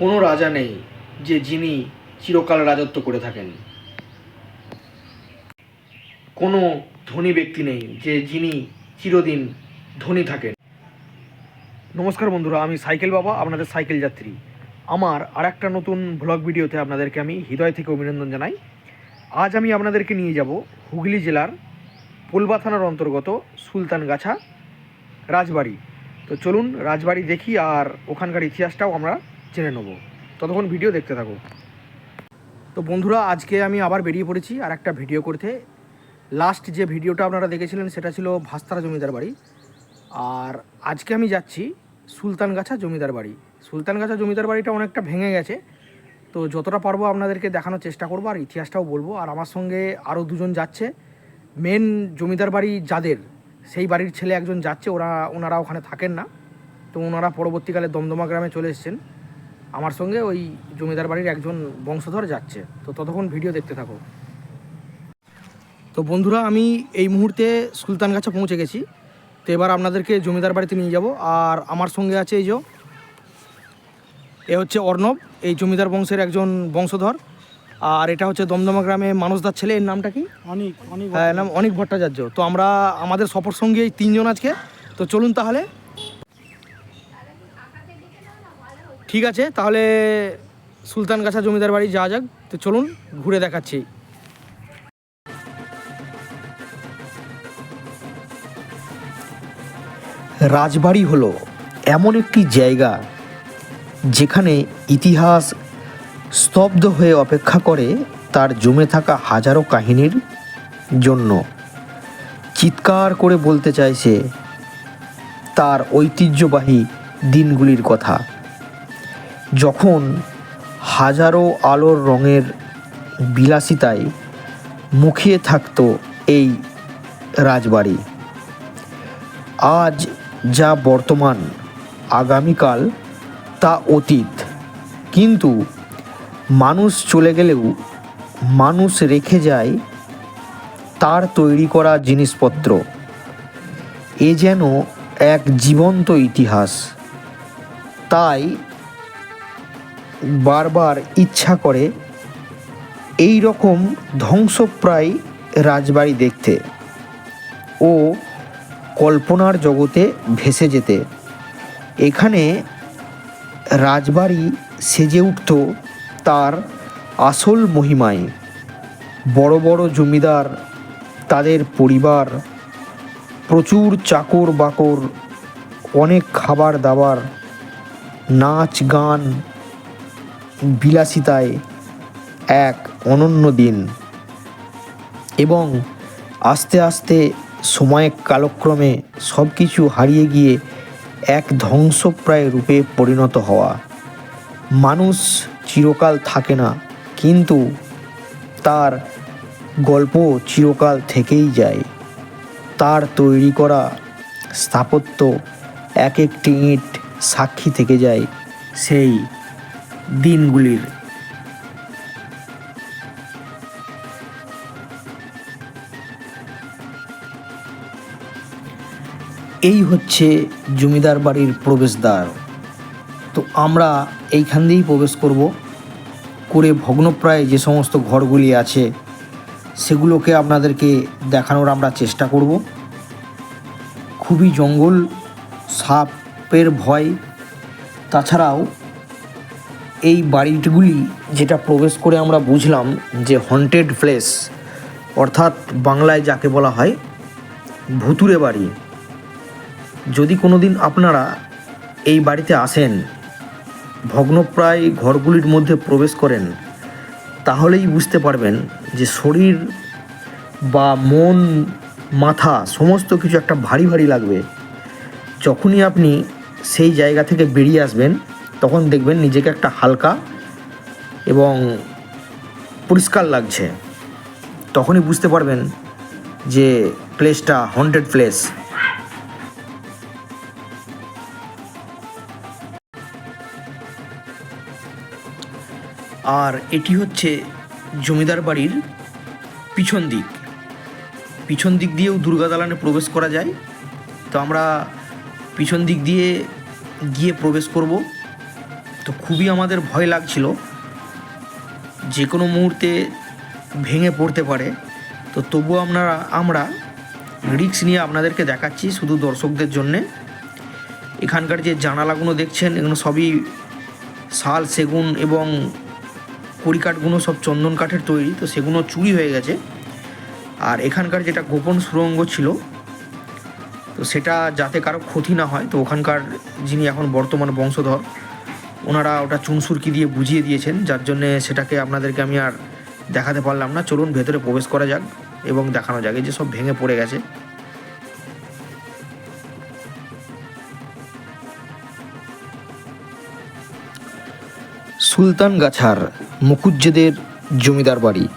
কোনো রাজা নেই যে যিনি চিরকাল রাজত্ব করে থাকেন। কোনো ধনী ব্যক্তি নেই যে যিনি চিরদিন ধনী থাকেন। নমস্কার বন্ধুরা, আমি সাইকেল বাবা, আপনাদের সাইকেল যাত্রী। আমার আর একটা নতুন ব্লগ ভিডিওতে আপনাদেরকে আমি হৃদয় থেকে অভিনন্দন জানাই। আজ আমি আপনাদেরকে নিয়ে যাব হুগলি জেলার পোলবা থানার অন্তর্গত সুলতানগাছা রাজবাড়ি। তো চলুন রাজবাড়ি দেখি আর ওখানকার ইতিহাসটাও আমরা জেনে নেব। ততক্ষণ ভিডিও দেখতে থাকো। তো বন্ধুরা, আজকে আমি আবার বেরিয়ে পড়েছি আর একটা ভিডিও করতে। লাস্ট যে ভিডিওটা আপনারা দেখেছিলেন, সেটা ছিল ভাস্তারা জমিদার বাড়ি। আর আজকে আমি যাচ্ছি সুলতানগাছা জমিদার বাড়ি। সুলতানগাছা জমিদার বাড়িটা অনেকটা ভেঙে গেছে। তো যতটা পারব আপনাদেরকে দেখানোর চেষ্টা করব, আর ইতিহাসটাও বলব। আর আমার সঙ্গে আরও দুজন যাচ্ছে। মেন জমিদার বাড়ি যাদের, সেই বাড়ির ছেলে একজন যাচ্ছে। ওরা, ওনারা ওখানে থাকেন না। তো ওনারা পরবর্তীকালে দমদমা গ্রামে চলে এসেছেন। আমার সঙ্গে ওই জমিদার বাড়ির একজন বংশধর যাচ্ছে। তো ততক্ষণ ভিডিও দেখতে থাকো। তো বন্ধুরা আমি এই মুহূর্তে সুলতানগাছা পৌঁছে গেছি। তো এবার আপনাদেরকে জমিদার বাড়িতে নিয়ে যাব। আর আমার সঙ্গে আছে এই যে এ হচ্ছে অর্ণব এই জমিদার বংশের একজন বংশধর। আর এটা হচ্ছে দমদমা গ্রামে মানুষদার ছেলে এর নামটা কি? অনেক অনেক হ্যাঁ নাম অনেক ভট্টাচার্য। তো আমরা আমাদের সফর সঙ্গে এই তিনজন আজকে। তো চলুন তাহলে ঠিক আছে, তাহলে সুলতানগাছা জমিদার বাড়ি যাওয়া যাক। তো চলুন, ঘুরে দেখাচ্ছি। রাজবাড়ি হলো এমন একটি জায়গা যেখানে ইতিহাস স্তব্ধ হয়ে অপেক্ষা করে তার জমে থাকা হাজারো কাহিনীর জন্য। চিৎকার করে বলতে চাইছে তার ঐতিহ্যবাহী দিনগুলির কথা। যখন হাজারো আলোর রঙের বিলাসিতায় মুখিয়ে থাকতো এই রাজবাড়ি। আজ যা বর্তমান, আগামীকাল তা অতীত। কিন্তু মানুষ চলে গেলেও মানুষ রেখে যায় তার তৈরি করা জিনিসপত্র। এ যেন এক জীবন্ত ইতিহাস। তাই বারবার ইচ্ছা করে এই রকম ধ্বংসপ্রায় রাজবাড়ি দেখতে ও কল্পনার জগতে ভেসে যেতে। এখানে রাজবাড়ি সেজে উঠত তার আসল মহিমায়। বড় বড় জমিদার, তাদের পরিবার, প্রচুর চাকর বাকর অনেক খাবার দাবার নাচ গান বিলাসিতায় এক অনন্য দিন। এবং আস্তে আস্তে সময়ের কালক্রমে সব কিছু হারিয়ে গিয়ে এক ধ্বংসপ্রায় রূপে পরিণত হওয়া। মানুষ চিরকাল থাকে না, কিন্তু তার গল্প চিরকাল থেকেই যায়। তার তৈরি করা স্থাপত্য এক একটি ইঁট সাক্ষী থেকে যায় সেই দিনগুলির। এই হচ্ছে জমিদার বাড়ির প্রবেশদ্বার। তো আমরা এইখান দিয়েই প্রবেশ করব। করে ভগ্নপ্রায় যে সমস্ত ঘরগুলি আছে, সেগুলোকে আপনাদেরকে দেখানোর আমরা চেষ্টা করব। খুবই জঙ্গল, সাপের ভয়, তাছাড়াও এই বাড়িগুলি যেটা প্রবেশ করে আমরা বুঝলাম যে হন্টেড প্লেস অর্থাৎ বাংলায় যাকে বলা হয় ভুতুরে বাড়ি। যদি কোনো দিন আপনারা এই বাড়িতে আসেন, ভগ্নপ্রায় ঘরগুলির মধ্যে প্রবেশ করেন, তাহলেই বুঝতে পারবেন যে শরীর বা মন, মাথা সমস্ত কিছু একটা ভারী ভারী লাগবে। যখনই আপনি সেই জায়গা থেকে বেরিয়ে আসবেন তখন দেখবেন নিজেকে একটা হালকা এবং পরিষ্কার লাগছে। তখনই বুঝতে পারবেন যে প্লেসটা হন্টেড প্লেস আর এটি হচ্ছে জমিদার বাড়ির পিছন দিক। পিছন দিক দিয়েও দুর্গা দালানে প্রবেশ করা যায়। তো আমরা পিছন দিক দিয়ে গিয়ে প্রবেশ করব। তো খুবই আমাদের ভয় লাগছিল। যে কোনো মুহূর্তে ভেঙে পড়তে পারে। তো তবুও আমরা আমরা রিক্স নিয়ে আপনাদেরকে দেখাচ্ছি শুধু দর্শকদের জন্যে। এখানকার যে জানালাগুলো দেখছেন, এগুলো সবই শাল, সেগুন এবং কড়িকাঠগুলো সব চন্দন কাঠের তৈরি, তো সেগুলো চুরি হয়ে গেছে। আর এখানকার যেটা গোপন সুরঙ্গ ছিল, তো সেটা যাতে কারও ক্ষতি না হয়, তো ওখানকার যিনি এখন বর্তমান বংশধর ওনারা ওটা চুনসুরকি দিয়ে বুঝিয়ে দিয়েছেন, যার জন্যে সেটাকে আপনাদেরকে আমি আর দেখাতে পারলাম না। চলুন ভেতরে প্রবেশ করা যাক এবং দেখানো যাক। এই যে সব ভেঙে পড়ে গেছে। সুলতান গাছার মুকুজ্জেদের জমিদার বাড়ি।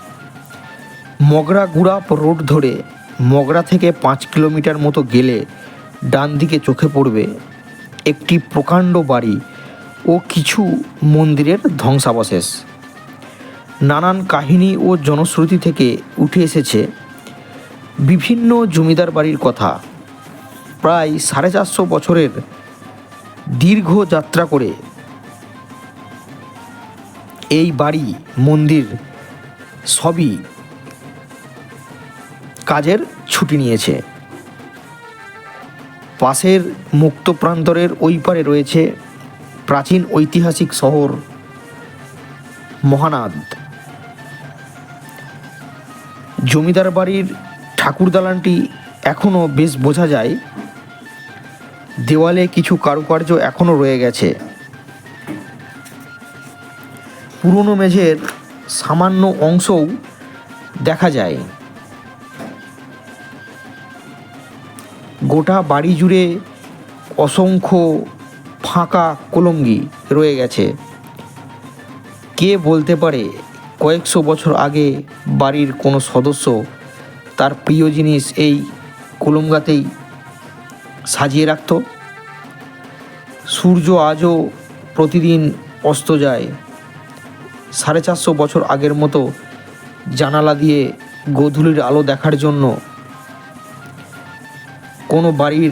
মগরা গুড়াপ রোড ধরে মগরা থেকে পাঁচ কিলোমিটার মতো গেলে ডান দিকে চোখে পড়বে একটি প্রকাণ্ড বাড়ি। ও কিছু মন্দিরের ধ্বংসাবশেষ। নানান কাহিনী ও জনশ্রুতি থেকে উঠে এসেছে বিভিন্ন জমিদার বাড়ির কথা। প্রায় সাড়ে চারশো বছরের দীর্ঘ যাত্রা করে এই বাড়ি, মন্দির সবই কাজের ছুটি নিয়েছে। পাশের মুক্ত প্রান্তরের ওই পারে রয়েছে প্রাচীন ঐতিহাসিক শহর মহানাদ। জমিদার বাড়ির ঠাকুর দালানটি এখনও বেশ বোঝা যায়। দেওয়ালে কিছু কারুকার্য এখনও রয়ে গেছে। পুরনো মেঝের সামান্য অংশও দেখা যায়। গোটা বাড়ি জুড়ে অসংখ্য ফাঁকা কলঙ্গি রয়ে গেছে। কে বলতে পারে কয়েকশো বছর আগে বাড়ির কোনো সদস্য তার প্রিয় জিনিস এই কলঙ্গাতেই সাজিয়ে রাখত? সূর্য আজও প্রতিদিন অস্ত যায়। সাড়ে চারশো বছর আগের মতো জানালা দিয়ে গোধূলির আলো দেখার জন্য কোনো বাড়ির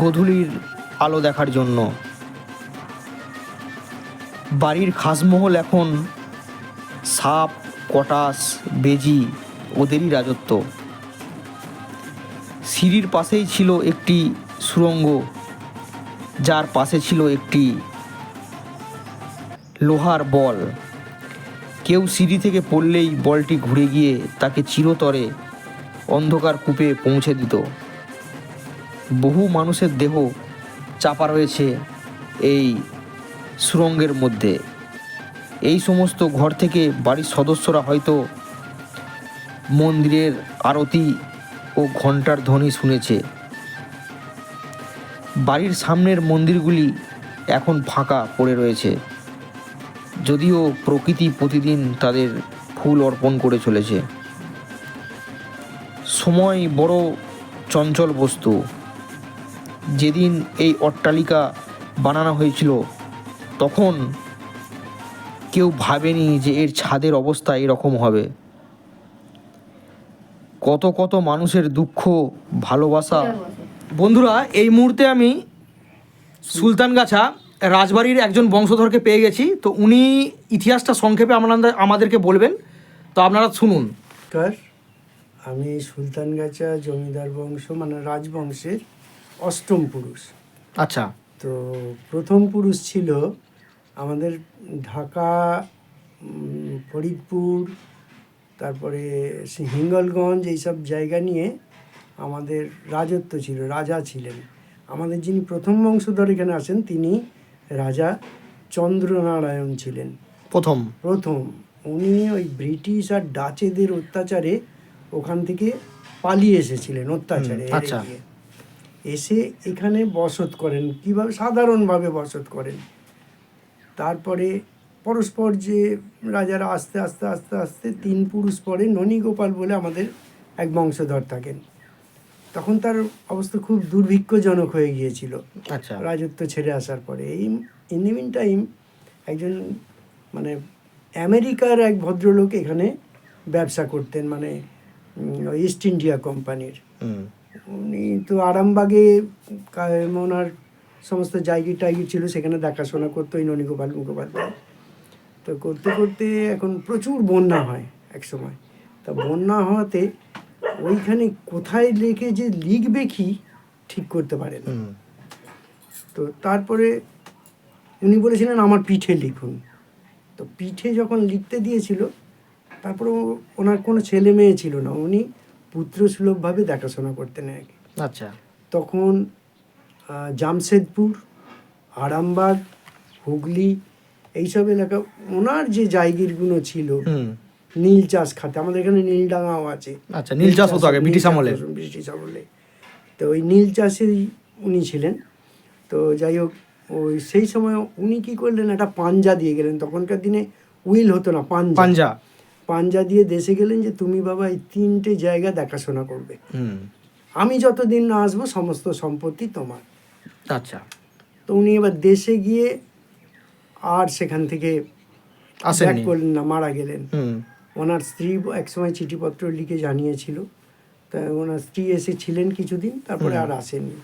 গোধূলির আলো দেখার জন্য। বাড়ির খাসমহল এখন সাপ কটাস বেজি ওদেরই রাজত্ব। সিঁড়ির পাশেই ছিল একটি সুড়ঙ্গ যার পাশে ছিল একটি লোহার বল। কেউ সিঁড়ি থেকে পড়লেই বলটি ঘুরে গিয়ে তাকে চিরতরে অন্ধকার কূপে পৌঁছে দিত। বহু মানুষের দেহ চাপা রয়েছে এই সুরঙ্গের মধ্যে। এই সমস্ত ঘর থেকে বাড়ির সদস্যরা হয়তো মন্দিরের আরতি ও ঘণ্টার ধ্বনি শুনেছে। বাড়ির সামনের মন্দিরগুলি এখন ফাঁকা পড়ে রয়েছে। যদিও প্রকৃতি প্রতিদিন তাদের ফুল অর্পণ করে চলেছে। সময় বড় চঞ্চল বস্তু। যেদিন এই অট্টালিকা বানানো হয়েছিল, তখন কেউ ভাবেনি যে এর ছাদের অবস্থা এরকম হবে। কত কত মানুষের দুঃখ, ভালোবাসা। বন্ধুরা, এই মুহূর্তে আমি সুলতানগাছা রাজবাড়ির একজন বংশধরকে পেয়ে গেছি। তো উনি ইতিহাসটা সংক্ষেপে আমাদেরকে বলবেন। তো আপনারা শুনুন। আমি সুলতানগাছা জমিদার বংশ মানে রাজবংশের অষ্টম পুরুষ। আচ্ছা। তো প্রথম পুরুষ ছিল আমাদের ঢাকা ফরিদপুর তারপরে হিঙ্গলগঞ্জ এইসব জায়গা নিয়ে আমাদের রাজত্ব ছিল রাজা ছিলেন। আমাদের যিনি প্রথম বংশধর এখানে আসেন তিনি রাজা চন্দ্রনারায়ণ ছিলেন। প্রথম? প্রথম। উনি ওই ব্রিটিশ আর ডাচেদের অত্যাচারে ওখান থেকে পালিয়ে এসেছিলেন অত্যাচারে আচ্ছা। এসে এখানে বসত করেন কীভাবে সাধারণভাবে বসত করেন। তারপরে পরস্পর যে রাজারা আস্তে আস্তে আস্তে আস্তে তিন পুরুষ পরে ননীগোপাল বলে আমাদের এক বংশধর থাকেন। তখন তার অবস্থা খুব দুর্ভিক্ষজনক হয়ে গিয়েছিল আচ্ছা। রাজত্ব ছেড়ে আসার পরে। এই ইন দি মিন টাইম একজন মানে আমেরিকার এক ভদ্রলোক এখানে ব্যবসা করতেন মানে ইস্ট ইন্ডিয়া কোম্পানির উনি তো আরামবাগে ওনার সমস্ত জায়গি টাইগি ছিল সেখানে দেখাশোনা করতো ওই ননীগোপাল মুখোপাধ্যায়। তো করতে করতে এখন প্রচুর বন্যা হয় এক সময় তা বন্যা হওয়াতে ওইখানে কোথায় লেখে যে লিখবে কি ঠিক করতে পারে না। তো তারপরে উনি বলেছিলেন আমার পিঠে লিখুন। তো পিঠে যখন লিখতে দিয়েছিল তারপরে ওনার কোনো ছেলে মেয়ে ছিল না। উনি পুত্রসুলভভাবে দেখাশোনা করতেন আর কি আচ্ছা। তখন জামশেদপুর আরামবাগ হুগলি এইসব এলাকা ওনার যে জায়গিরগুলো ছিল নীল চাষ খাতে আমাদের এখানে নীলডাঙাও আছে। আচ্ছা নীল চাষ হতো আগে ব্রিটিশ আমলে। ব্রিটিশ আমলে। তো ওই নীল চাষেরই উনি ছিলেন। তো যাই হোক ওই সেই সময় উনি কি করলেন একটা পাঞ্জা দিয়ে গেলেন। তখনকার দিনে উইল হতো না পাঞ্জা। পাঞ্জা। পাঞ্জা দিয়ে দেশে গেলেন যে তুমি বাবা এই তিনটে জায়গা দেখাশোনা করবে। হুম। আমি যতদিন না আসব সমস্ত সম্পত্তি তোমার। আচ্ছা। তো উনি এবার দেশে গিয়ে আর সেখান থেকে back করলেন না মারা গেলেন। হুম। ওনার স্ত্রী একসময় চিঠিপত্র লিখে জানিয়েছিল। তা ওনার স্ত্রী এসেছিলেন কিছুদিন তারপরে আর আসেননি।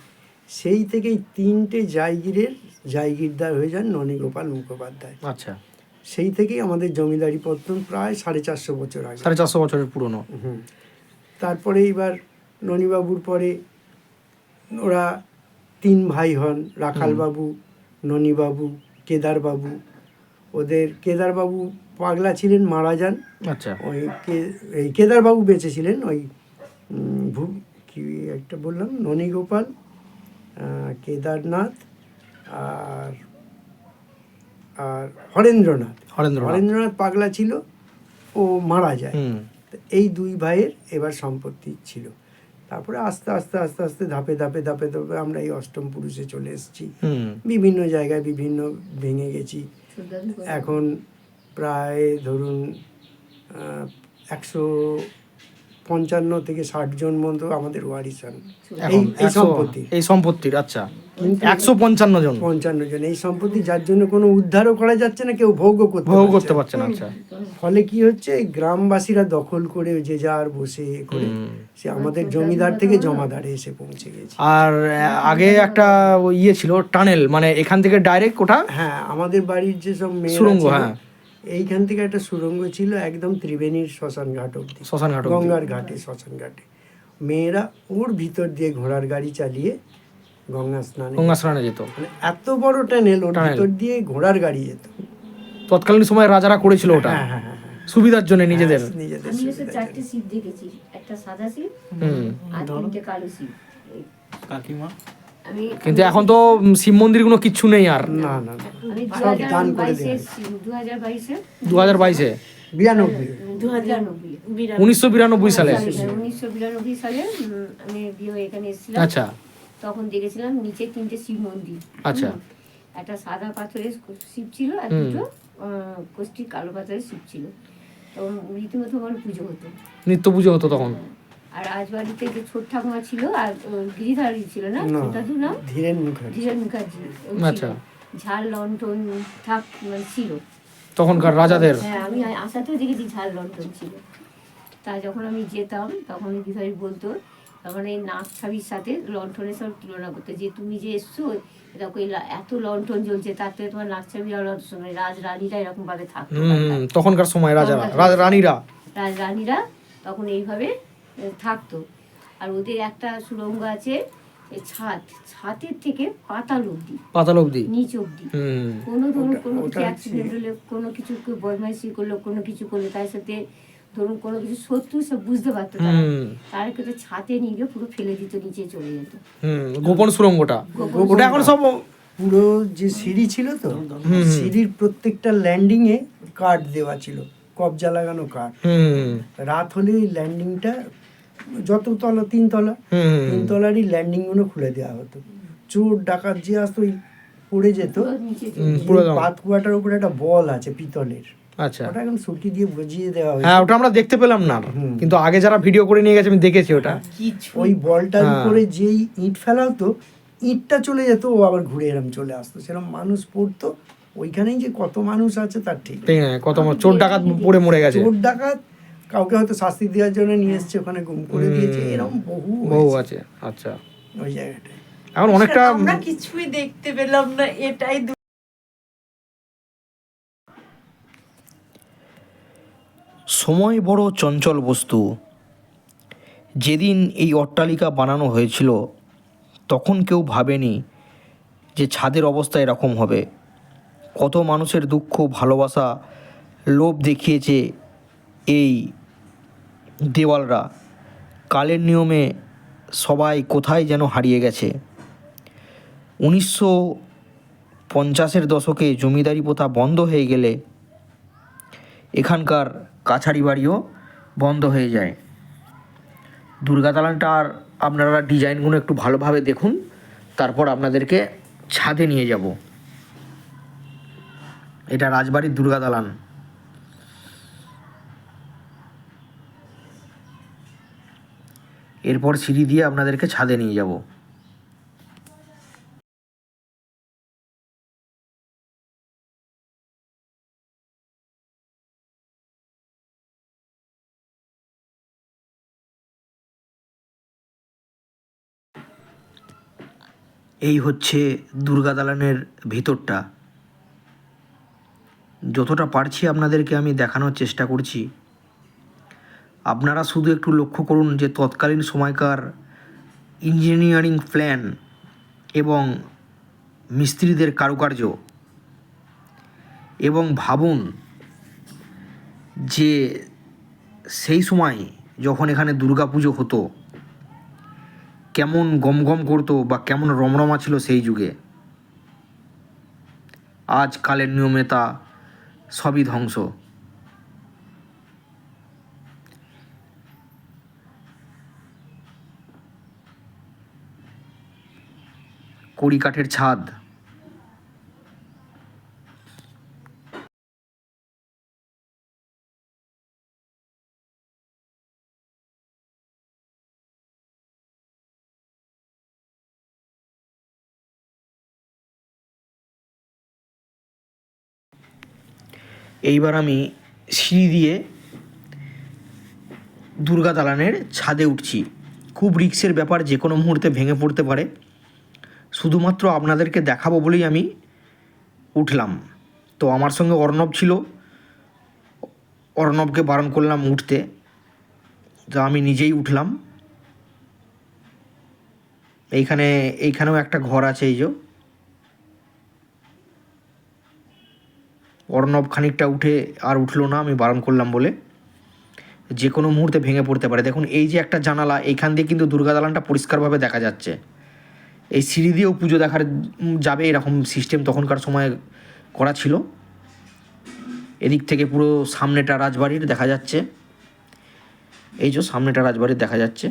সেই থেকেই তিনটে জায়গিরের জায়গিরদার হয়ে যান ননীগোপাল মুখোপাধ্যায়। আচ্ছা। সেই থেকেই আমাদের জমিদারি পত্তন প্রায় সাড়ে চারশো বছর আগে। সাড়ে চারশো বছরের পুরনো। হুম। তারপরে এইবার ননীবাবুর পরে ওরা তিন ভাই হন রাখালবাবু ননীবাবু কেদারবাবু। ওদের কেদারবাবু পাগলা ছিলেন মারা যান। আচ্ছা। ওই কে- এই কেদারবাবু বেঁচে ছিলেন ওই ভু কি একটা বললাম ননীগোপাল কেদারনাথ আর আর হরেন্দ্রনাথ। হরেন্দ্র হরেন্দ্রনাথ পাগলা ছিল ও মারা যায়। তো এই দুই ভাইয়ের এবার সম্পত্তি ছিল। তারপরে আস্তে আস্তে আস্তে আস্তে ধাপে ধাপে ধাপে ধাপে আমরা এই অষ্টম পুরুষে চলে এসেছি। বিভিন্ন জায়গায় বিভিন্ন ভেঙে গেছি। এখন প্রায় ধরুন একশো পঞ্চান্ন থেকে ষাট জন মতো আমাদের ওয়ারিসান এই সম্পত্তি। এই সম্পত্তির আচ্ছা। একশো পঞ্চান্ন জন। পঞ্চান্ন জন। এই সম্পত্তি যার জন্য কোনো উদ্ধারও করা যাচ্ছে না কেউ ভোগও করতে ভোগ পারছে না। আচ্ছা। ফলে কি হচ্ছে? গ্রামবাসীরা দখল করে যে যার বসে করে সে আমাদের জমিদার থেকে জমাদারে এসে পৌঁছে গেছে। আর আগে একটা ইয়ে ছিল টানেল মানে এখান থেকে ডাইরেক্ট ওটা হ্যাঁ আমাদের বাড়ির যেসব মেয়েরা সুড়ঙ্গ, ছিল, হ্যাঁ। এইখান থেকে একটা সুরঙ্গ ছিল একদম ত্রিবেণীর শ্মশান ঘাট অব্দি শ্মশান ঘাট গঙ্গার ঘাটে শ্মশান ঘাটে। মেয়েরা ওর ভিতর দিয়ে ঘোড়ার গাড়ি চালিয়ে গঙ্গা স্নানে গঙ্গা স্নানে যেত। মানে এত বড় টানেল ওর ভিতর দিয়ে ঘোড়ার গাড়ি যেত। তৎকালীন সময় রাজারা করেছিল ওটা। হ্যাঁ হ্যাঁ হ্যাঁ হ্যাঁ। সুবিধার জন্য নিজেদের। নিজেদের আমি এসে সুবিধার চারটে দেখেছি একটা সাদা হুম। আর তিনটে কালো এই কাকিমা? কিন্তু এখন তো শিব মন্দির কোনো কিচ্ছু নেই আর। না না সব হাজার দান করে দু হাজার বাইশে? বিরানব্বই। উনিশশো বিরানব্বই সালে। উনিশশো বিরানব্বই সালে আমি বিয়ে এখানে এসেছিলাম। আচ্ছা। তখন দেখেছিলাম নিচে তিনটে শিব মন্দির। আচ্ছা। একটা সাদা পাথরের শিব ছিল আর। দুটো কোষ্ঠী কালো পাথরের শিব ছিল। তখন রীতিমতো আমার পুজো হতো। নিত্য পুজো হতো তখন? আর রাজবাড়িতে যে ছোট ঠাকুমা ছিল আর গিরিধারী ছিল না? ছোটাদু নাম? ধীরেন মুখার্জি। ধীরেন মুখার্জি আচ্ছা। ঝাল লন্ঠন থাক মানে ছিল। তখনকার রাজাদের? হ্যাঁ আমি আসাতেও দেখেছি ঝাল লন্ঠন ছিল। তা যখন আমি যেতাম তখন বিহারি বলতো তখন এই নাক ছাবির সাথে লন্ঠনের সব তুলনা করতে। যে তুমি যে এসছো দেখো এই লা- এত লন্ঠন জ্বলছে তার থেকে তোমার নাক ছাবি আর মানে রাজ রানীরা এরকম ভাবে থাকতো তখনকার সময় রাজারা রাজ- রানীরা রাজ রানীরা তখন এইভাবে থাকতো। আর ওদের একটা সুরঙ্গ আছে ছাদ। ছাদের থেকে পাতাল অব্দি পাতাল অব্দি নিচ অব্দি কোনো ধরুন কোনো কিছু অ্যাক্সিডেন্ট হলে কোনো কিছু কেউ বদমাইশি করল কোনো কিছু করল তার সাথে ধরুন কোনো কিছু শত্রু সব বুঝতে পারতো তারা। কিন্তু ছাতে নিয়ে গিয়ে পুরো ফেলে দিত নিচে চলে যেত। হুম। গোপন সুরঙ্গটা ওটা এখন সব পুরো যে সিঁড়ি ছিল তো সিঁড়ির প্রত্যেকটা ল্যান্ডিং এ কাঠ দেওয়া ছিল। কবজা লাগানো কাঠ। হুম। রাত হলে ল্যান্ডিংটা যত তলা তিন তলা তিন তলারই ল্যান্ডিংগুলো খুলে দেওয়া হতো। চোর ডাকাত যে আসতো ওই পড়ে যেত। পুরো নিচে চলে হুম, যেত। পুরো দাম। পাত কুয়াটার উপরে একটা বল আছে পিতলের। আচ্ছা। ওটা এখন সুটি দিয়ে বুঝিয়ে দেওয়া হ্যাঁ ওটা আমরা দেখতে পেলাম না। হুম। কিন্তু আগে যারা ভিডিও করে নিয়ে গেছে আমি দেখেছি ওটা। ওই বলটার হ্যাঁ। উপরে যেই ইট ফেলা হতো ইটটা চলে যেত ও আবার ঘুরে এরম চলে আসতো। সেরকম মানুষ পড়তো ওইখানেই যে কত মানুষ আছে তার ঠিক কত চোর ডাকাত পড়ে মরে গেছে। চোর ডাকাত কাউকে হয়তো শাস্তি দেওয়ার জন্য নিয়ে এসছে ওখানে গুম করে দিয়েছে। এরকম বহু বহু আছে আচ্ছা। ওই জায়গাটায়। এখন অনেকটা আমরা কিছুই দেখতে পেলাম না এটাই সময় বড় চঞ্চল বস্তু। যেদিন এই অট্টালিকা বানানো হয়েছিল তখন কেউ ভাবেনি যে ছাদের অবস্থা এরকম হবে। কত মানুষের দুঃখ ভালোবাসা লোভ দেখিয়েছে এই দেওয়ালরা, কালের নিয়মে সবাই কোথায় যেন হারিয়ে গেছে। উনিশশো পঞ্চাশের দশকে জমিদারি প্রথা বন্ধ হয়ে গেলে এখানকার কাছারি বাড়িও বন্ধ হয়ে যায়। দুর্গা দালানটার আপনারা ডিজাইনগুলো একটু ভালোভাবে দেখুন, তারপর আপনাদেরকে ছাদে নিয়ে যাব। এটা রাজবাড়ির দুর্গা এরপর সিঁড়ি দিয়ে আপনাদেরকে ছাদে নিয়ে যাব। এই হচ্ছে দুর্গা দালানের ভিতরটা। যতটা পারছি আপনাদেরকে আমি দেখানোর চেষ্টা করছি। আপনারা শুধু একটু লক্ষ্য করুন যে তৎকালীন সময়কার ইঞ্জিনিয়ারিং প্ল্যান এবং মিস্ত্রিদের কারুকার্য এবং ভাবুন যে সেই সময় যখন এখানে দুর্গাপুজো হতো, কেমন গমগম করতো বা কেমন রমরমা ছিল সেই যুগে, আজ কালের নিয়মে তা সবই ধ্বংস। কড়ি কাঠের ছাদ। এইবার আমি সিঁড়ি দিয়ে দুর্গা দালানের ছাদে উঠছি। খুব রিক্সের ব্যাপার যে কোনো মুহূর্তে ভেঙে পড়তে পারে। শুধুমাত্র আপনাদেরকে দেখাবো বলেই আমি উঠলাম। তো আমার সঙ্গে অর্ণব ছিল। অর্ণবকে বারণ করলাম উঠতে। তো আমি নিজেই উঠলাম। এইখানে, এইখানেও একটা ঘর আছে এই যে। অর্ণব খানিকটা উঠে আর উঠল না, আমি বারণ করলাম বলে। যে কোনো মুহূর্তে ভেঙে পড়তে পারে। দেখুন, এই যে একটা জানালা, এইখান দিয়ে কিন্তু দুর্গা দালানটা পরিষ্কারভাবে দেখা যাচ্ছে। এই সিঁড়ি দিয়েও পুজো দেখার যাবে এরকম সিস্টেম তখনকার সময় করা ছিল। এদিক থেকে পুরো সামনেটা রাজবাড়ির দেখা যাচ্ছে। এই যে সামনেটা রাজবাড়ির দেখা যাচ্ছে।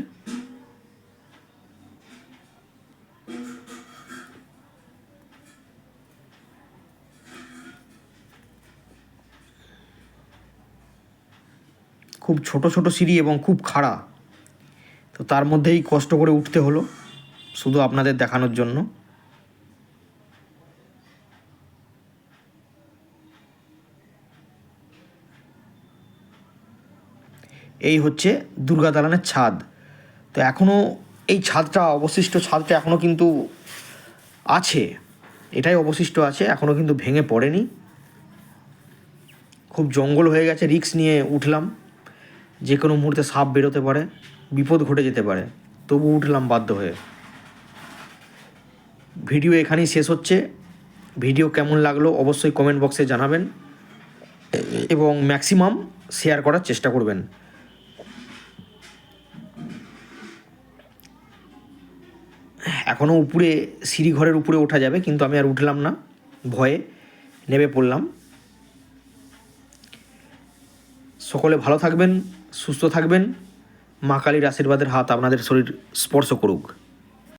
খুব ছোট ছোট সিঁড়ি এবং খুব খাড়া। তো তার মধ্যেই কষ্ট করে উঠতে হলো। শুধু আপনাদের দেখানোর জন্য। এই হচ্ছে দুর্গা দালানের ছাদ। তো এখনও এই ছাদটা, অবশিষ্ট ছাদটা এখনও কিন্তু আছে। এটাই অবশিষ্ট আছে এখনও কিন্তু ভেঙে পড়েনি। খুব জঙ্গল হয়ে গেছে রিক্স নিয়ে উঠলাম। যে কোনো মুহূর্তে সাপ বেরোতে পারে, বিপদ ঘটে যেতে পারে তবু উঠলাম বাধ্য হয়ে। ভিডিও এখানেই শেষ হচ্ছে। ভিডিও কেমন লাগল অবশ্যই কমেন্ট বক্সে জানাবেন এবং ম্যাক্সিমাম শেয়ার করার চেষ্টা করবেন। এখনও উপরে সিঁড়ি ঘরের উপরে ওঠা যাবে, কিন্তু আমি আর উঠলাম না। ভয়ে নেমে পড়লাম। সকলে ভালো থাকবেন, সুস্থ থাকবেন। মা কালীর আশীর্বাদের হাত আপনাদের শরীর স্পর্শ করুক।